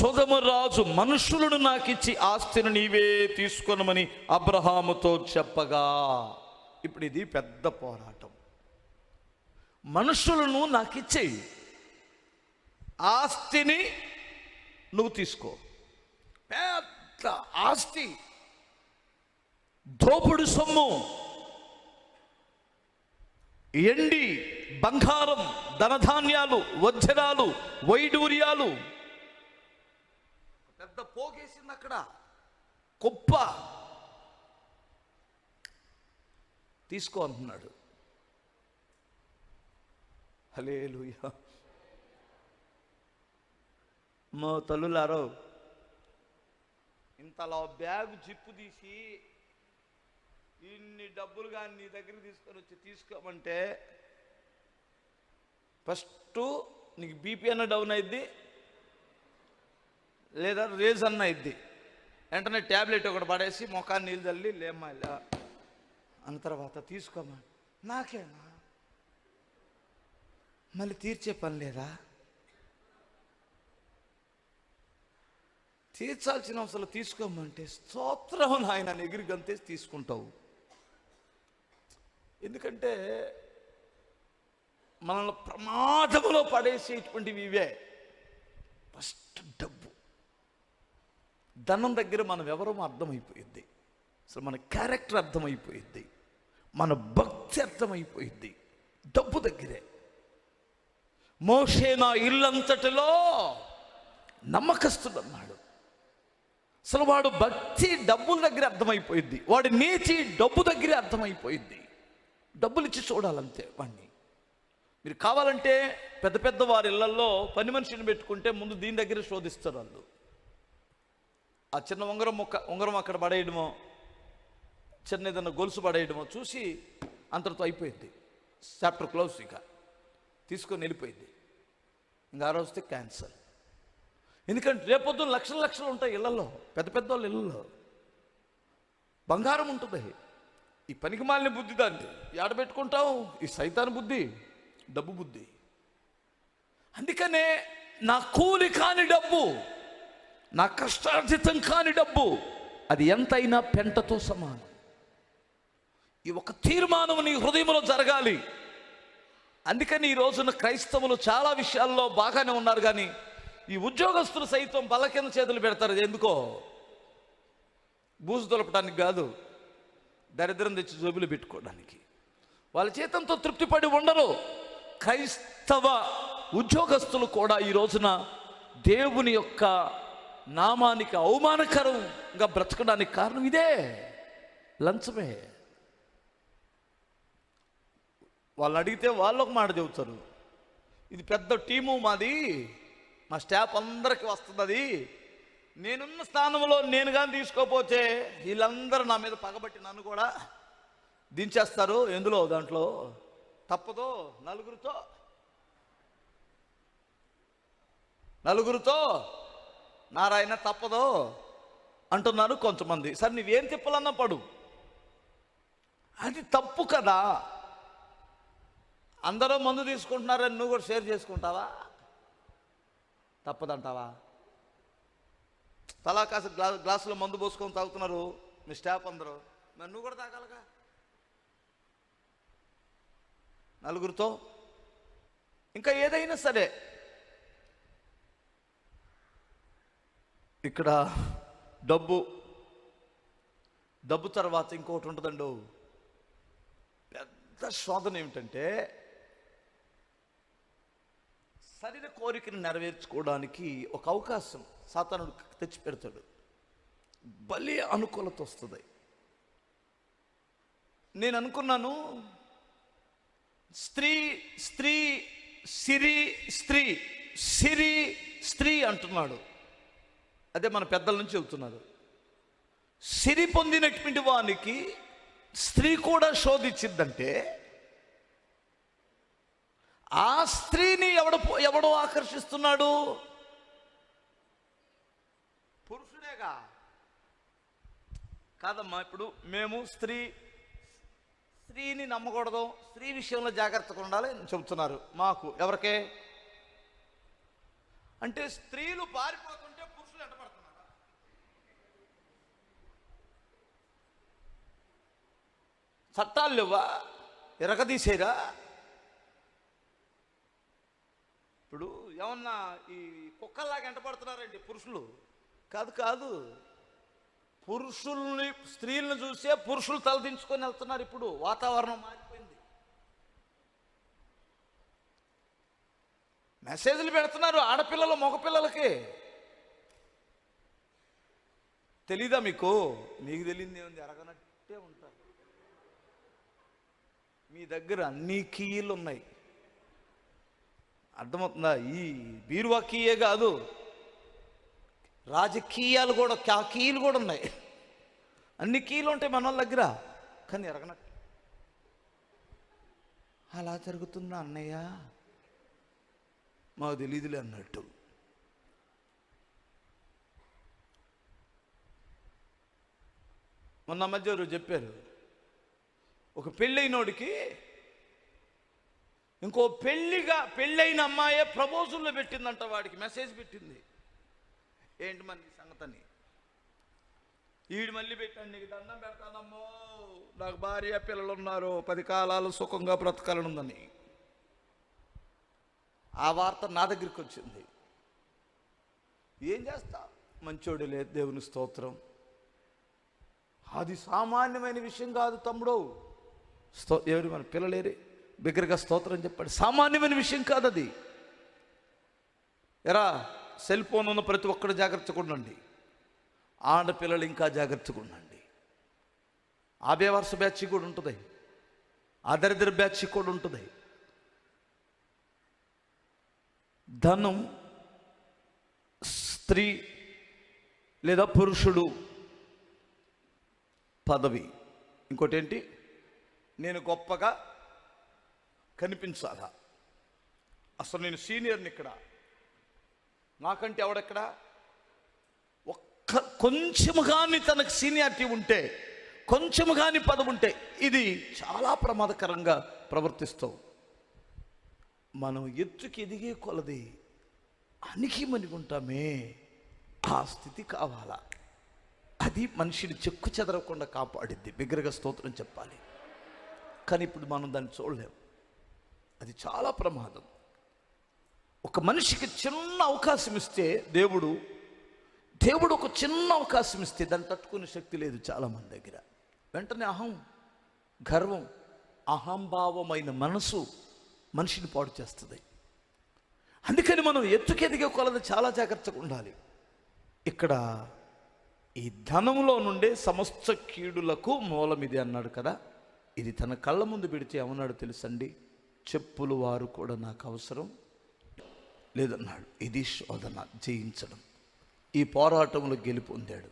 సొదమ రాజు మనుషులను నాకిచ్చి ఆస్తిని నీవే తీసుకొనమని అబ్రహాముతో చెప్పగా. ఇప్పుడు ఇది పెద్ద పోరాటం. మనుషులను నాకిచ్చేయి. ఆస్తిని నువ్వు తీసుకో. పెద్ద ఆస్తి. దోపుడు సొమ్ము. ఎండి బంగారం ధనధాన్యాలు వజ్రాలు వైడూర్యాలు పెద్ద పోగేసింది అక్కడ. కుప్ప. తీసుకో అంటున్నాడు. హలేలుయా మా తల్లులారో ఇంతలా బ్యాగ్ జిప్పు తీసి ఇన్ని డబ్బులు కానీ నీ దగ్గర తీసుకొని వచ్చి తీసుకోమంటే ఫస్ట్ నీకు బీపీ అన్న డౌన్ అయింది లేదా రేజన్న ఇద్ది వెంటనే ట్యాబ్లెట్ ఒకటి పడేసి ముఖాన్ని నీళ్ళు చల్లి లేమ్మా ఇలా అన్న తర్వాత తీసుకోమా నాకేనా? మళ్ళీ తీర్చే పని లేదా? తీర్చాల్సిన అవసరం తీసుకోమంటే స్తోత్రం ఆయన ఎగిరి గంతేసి తీసుకుంటావు. ఎందుకంటే మనల్ని ప్రమాదంలో పడేసేటువంటివి ఇవే. ఫస్ట్ డబ్బు. ధనం దగ్గర మనం ఎవరో అర్థమైపోయింది అసలు మన క్యారెక్టర్ అర్థమైపోయింది మన భక్తి అర్థమైపోయింది డబ్బు దగ్గరే. మోషే నా ఇల్లంతటిలో నమ్మకస్తుడన్నాడు. అసలు వాడు భక్తి డబ్బుల దగ్గర అర్థమైపోయింది వాడు నీచి డబ్బు దగ్గరే అర్థమైపోయింది డబ్బులు ఇచ్చి చూడాలంతే వాడిని మీరు కావాలంటే పెద్ద పెద్ద వారి ఇళ్ళలో పని మనిషిని పెట్టుకుంటే ముందు దీని దగ్గర శోధిస్తారు వాళ్ళు. ఆ చిన్న ఉంగరం మొక్క ఉంగరం అక్కడ పడేయడమో చిన్న ఏదైనా గొలుసు పడేయడమో చూసి అంతటితో అయిపోయింది. చాప్టర్ క్లోజ్ ఇక. తీసుకొని వెళ్ళిపోయింది. ఇంకా ఆ రోజుతే క్యాన్సర్ ఎందుకంటే రేపొద్దున లక్షల లక్షలు ఉంటాయి ఇళ్ళలో పెద్ద పెద్ద వాళ్ళ ఇళ్ళల్లో బంగారం ఉంటుంది. ఈ పనికి మాలిన బుద్ధి దాన్ని. ఏడ పెట్టుకుంటావు? ఈ సైతాన్ బుద్ధి డబ్బు బుద్ధి. అందుకనే నా కూలి కాని డబ్బు నా కష్టార్జితం కాని డబ్బు. అది ఎంతైనా పెంటతో సమానం. ఈ ఒక తీర్మానం నీ హృదయంలో జరగాలి. అందుకని ఈ రోజున క్రైస్తవులు చాలా విషయాల్లో బాగానే ఉన్నారు కానీ ఈ ఉద్యోగస్తులు సైతం బల కింద చేతులు పెడతారు. ఎందుకో? బూజు దొలపడానికి కాదు దరిద్రం తెచ్చి జోబులు పెట్టుకోవడానికి. వాళ్ళ చేతంతో తృప్తిపడి ఉండరు. క్రైస్తవ ఉద్యోగస్తులు కూడా ఈ రోజున దేవుని యొక్క నామానికి అవమానకరంగా బ్రతకడానికి కారణం ఇదే. లంచమే. వాళ్ళు అడిగితే వాళ్ళు ఒక మాట చెబుతారు. ఇది పెద్ద టీము మాది. మా స్టాఫ్ అందరికి వస్తుంది అది నేనున్న స్థానంలో నేను కానీ తీసుకోపోతే వీళ్ళందరూ నా మీద పగబట్టి నన్ను కూడా దించేస్తారు. ఎందులో? దాంట్లో తప్పదో? నలుగురితో? నలుగురితో? నారాయణ తప్పదో అంటున్నారు కొంతమంది. సరే నువ్వేం తిప్పలన్నా పడు. అది తప్పు కదా. అందరూ మందు తీసుకుంటున్నారని నువ్వు కూడా షేర్ చేసుకుంటావా? తప్పదంటావా? తలా కాసు గ్లా గ్లాసులో మందు పోసుకొని తాగుతున్నారు మీ స్టాఫ్ అందరూ. మరి నువ్వు కూడా తాగాలిగా? నలుగురితో? ఇంకా ఏదైనా సరే. ఇక్కడ డబ్బు డబ్బు తర్వాత ఇంకోటి ఉంటుందండు. పెద్ద శోధన ఏమిటంటే శరీర కోరికను నెరవేర్చుకోవడానికి ఒక అవకాశం సాతానుడు తెచ్చి పెడతాడు బలి అనుకూలత వస్తుంది. నేను అనుకున్నాను స్త్రీ స్త్రీ సిరి స్త్రీ సిరి స్త్రీ అంటున్నాడు. అదే మన పెద్దల నుంచి చెబుతున్నారు సిరి పొందినటువంటి వానికి స్త్రీ కూడా శోధించిందంటే ఆ స్త్రీని ఎవడు ఎవడో ఆకర్షిస్తున్నాడు? పురుషుడేగా. కాదమ్మా ఇప్పుడు మేము స్త్రీ స్త్రీని నమ్మకూడదు స్త్రీ విషయంలో జాగ్రత్తగా ఉండాలి అని చెబుతున్నారు మాకు. ఎవరికే? అంటే స్త్రీలు పారిపోతున్నారు పురుషులు ఎంటపడుతున్నారా చట్టాలు లేవా ఎరగదీసేరా? ఇప్పుడు ఏమన్నా ఈ కుక్కల్లాగా ఎంటపడుతున్నారండి పురుషులు? కాదు కాదు. పురుషుల్ని స్త్రీలను చూసే పురుషులు తలదించుకొని వెళ్తున్నారు ఇప్పుడు. వాతావరణం మారిపోయింది. మెసేజ్లు పెడుతున్నారు ఆడపిల్లలు మగపిల్లలకి. తెలీదా మీకు? మీకు తెలియదు ఏముంది ఎరగనట్టే ఉంటారు. మీ దగ్గర అన్ని కీలు ఉన్నాయి. అర్థమవుతుందా? ఈ బీరువా కీయే కాదు రాజకీయాలు కూడా కా- కీలు కూడా ఉన్నాయి. అన్ని కీలు ఉంటాయి మన వాళ్ళ దగ్గర కానీ ఎరగనట్టు అలా జరుగుతుందా అన్నయ్య? మాకు తెలియదులే అన్నట్టు. మొన్న మధ్య చెప్పారు ఒక పెళ్ళైనోడికి ఇంకో పెళ్ళిగా పెళ్ళైన అమ్మాయే ప్రపోజల్లో పెట్టిందంట వాడికి మెసేజ్ పెట్టింది. ఏంటి మరి సంగతని? ఈడు మళ్ళీ పెట్టాను నీకు దండం పెడతానమ్మో. నాకు భార్య పిల్లలు ఉన్నారు పది కాలాలు సుఖంగా బ్రతకాలనుందని. ఆ వార్త నా దగ్గరికి వచ్చింది. ఏం చేస్తా? మంచోడు లేదు దేవుని స్తోత్రం. అది సామాన్యమైన విషయం కాదు తమ్ముడు. స్తో ఎవరు మన పిల్లలేరే? బిగ్గరగా స్తోత్రం చెప్పాడు. సామాన్యమైన విషయం కాదు అది ఎరా సెల్ ఫోన్ ఉన్న ప్రతి ఒక్కరు జాగ్రత్తగా ఉండండి. ఆడపిల్లలు ఇంకా జాగ్రత్తగా ఉండండి. ఆబే బేవర్స బ్యాచ్ కూడా ఉంటుంది. ఆ దరిద్ర బ్యాచ్ కూడా ఉంటుంది. ధనం స్త్రీ లేదా పురుషుడు పదవి. ఇంకోటి ఏంటి నేను గొప్పగా కనిపించాలా? అసలు నేను సీనియర్ని ఇక్కడ నాకంటే ఎవడెక్కడ? ఒక్క కొంచెం కానీ తనకు సీనియారిటీ ఉంటే కొంచెం కానీ పదవి ఉంటే ఇది చాలా ప్రమాదకరంగా ప్రవర్తిస్తావు మనం ఎత్తుకి ఎదిగే కొలది అణికిమనిగుంటామే ఆ స్థితి కావాలా? అది మనిషిని చెక్కు చెదరకుండా కాపాడిద్ది. బిగ్గరగా స్తోత్రం చెప్పాలి. కానీ ఇప్పుడు మనం దాన్ని చూడలేము అది చాలా ప్రమాదం. ఒక మనిషికి చిన్న అవకాశం ఇస్తే దేవుడు దేవుడు ఒక చిన్న అవకాశం ఇస్తే దాన్ని తట్టుకునే శక్తి లేదు చాలామంది దగ్గర. వెంటనే అహం గర్వం అహంభావమైన మనసు మనిషిని పాడు చేస్తుంది. అందుకని మనం ఎత్తుకెదిగే కొలది చాలా జాగ్రత్తగా ఉండాలి. ఇక్కడ ఈ ధనంలో నుండే సమస్త కీడులకు మూలం ఇది అన్నాడు కదా. ఇది తన కళ్ళ ముందు పెడితే ఏమన్నాడు తెలుసండి? చెప్పులు వారు కూడా నాకు అవసరం లేదన్నాడు. ఇది శోధన జయించడం. ఈ పోరాటంలో గెలుపొందాడు.